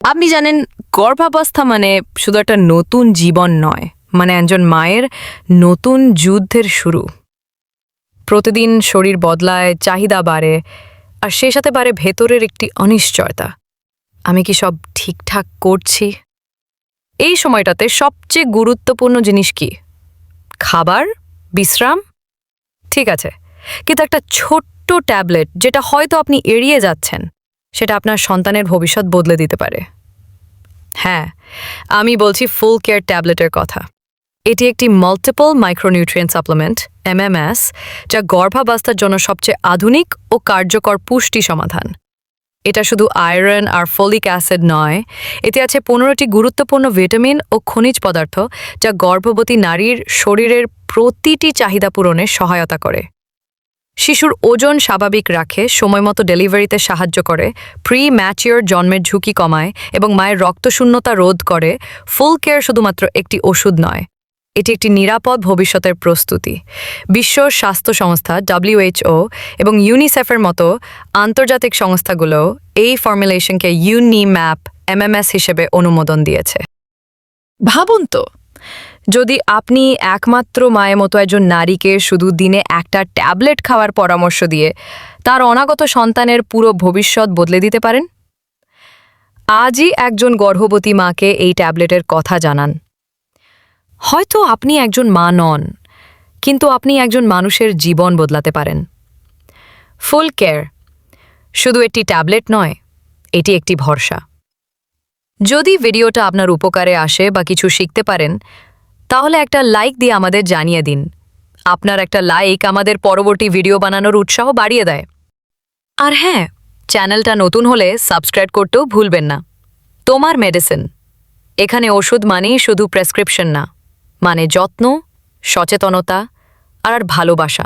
আপনি জানেন, গর্ভাবস্থা মানে শুধু একটা নতুন জীবন নয় মানে একজন মায়ের নতুন যুদ্ধের শুরু। প্রতিদিন শরীর বদলায়, চাহিদা বাড়ে, আর সে সাথে বাড়ে ভেতরের একটি অনিশ্চয়তা। আমি কি সব ঠিকঠাক করছি? এই সময়টাতে সবচেয়ে গুরুত্বপূর্ণ জিনিস কি? খাবার? বিশ্রাম? ঠিক আছে, কিন্তু একটা ছোট্ট ট্যাবলেট যেটা হয়তো আপনি এড়িয়ে যাচ্ছেন সেটা আপনার সন্তানের ভবিষ্যৎ বদলে দিতে পারে। হ্যাঁ আমি বলছি ফুল কেয়ার ট্যাবলেটের কথা। এটি একটি মাল্টিপল মাইক্রোনিউট্রিয়েন্ট সাপ্লিমেন্ট এমএমএস যা গর্ভাবস্থার জন্য সবচেয়ে আধুনিক ও কার্যকর পুষ্টি সমাধান। এটা শুধু আয়রন আর ফলিক অ্যাসিড নয়, এতে আছে পনেরোটি গুরুত্বপূর্ণ ভিটামিন ও খনিজ পদার্থ যা গর্ভবতী নারীর শরীরের প্রতিটি চাহিদা পূরণে সহায়তা করে। শিশুর ওজন স্বাভাবিক রাখে সময়মতো ডেলিভারিতে সাহায্য করে প্রি ম্যাচিওর জন্মের ঝুঁকি কমায় এবং মায়ের রক্তশূন্যতা রোধ করে ফুল কেয়ার শুধুমাত্র একটি ওষুধ নয়, এটি একটি নিরাপদ ভবিষ্যতের প্রস্তুতি। বিশ্ব স্বাস্থ্য সংস্থা ডাব্লিউএইচও এবং ইউনিসেফের মতো আন্তর্জাতিক সংস্থাগুলো এই ফর্মুলেশনকে ইউনি ম্যাপ এমএমএস হিসেবে অনুমোদন দিয়েছে। ভাবুন তো যদি আপনি একমাত্র মায়ের মতো একজন নারীকে শুধু দিনে একটা ট্যাবলেট খাওয়ার পরামর্শ দিয়ে তার অনাগত সন্তানের পুরো ভবিষ্যৎ বদলে দিতে পারেন? আজই একজন গর্ভবতী মাকে এই ট্যাবলেটের কথা জানান। হয়তো আপনি একজন মা নন, কিন্তু আপনি একজন মানুষের জীবন বদলাতে পারেন। ফুল কেয়ার, শুধু একটি ট্যাবলেট নয়, এটি একটি ভরসা। যদি ভিডিওটা আপনার উপকারে আসে বা কিছু শিখতে পারেন, তাহলে একটা লাইক দিয়ে আমাদের জানিয়ে দিন। আপনার একটা লাইক আমাদের পরবর্তী ভিডিও বানানোর উৎসাহ বাড়িয়ে দেয়। আর হ্যাঁ চ্যানেলটা নতুন হলে সাবস্ক্রাইব করতেও ভুলবেন না। তোমার মেডিসিন। এখানে ওষুধ মানেই শুধু প্রেসক্রিপশন না মানে যত্ন, সচেতনতা, আর ভালোবাসা।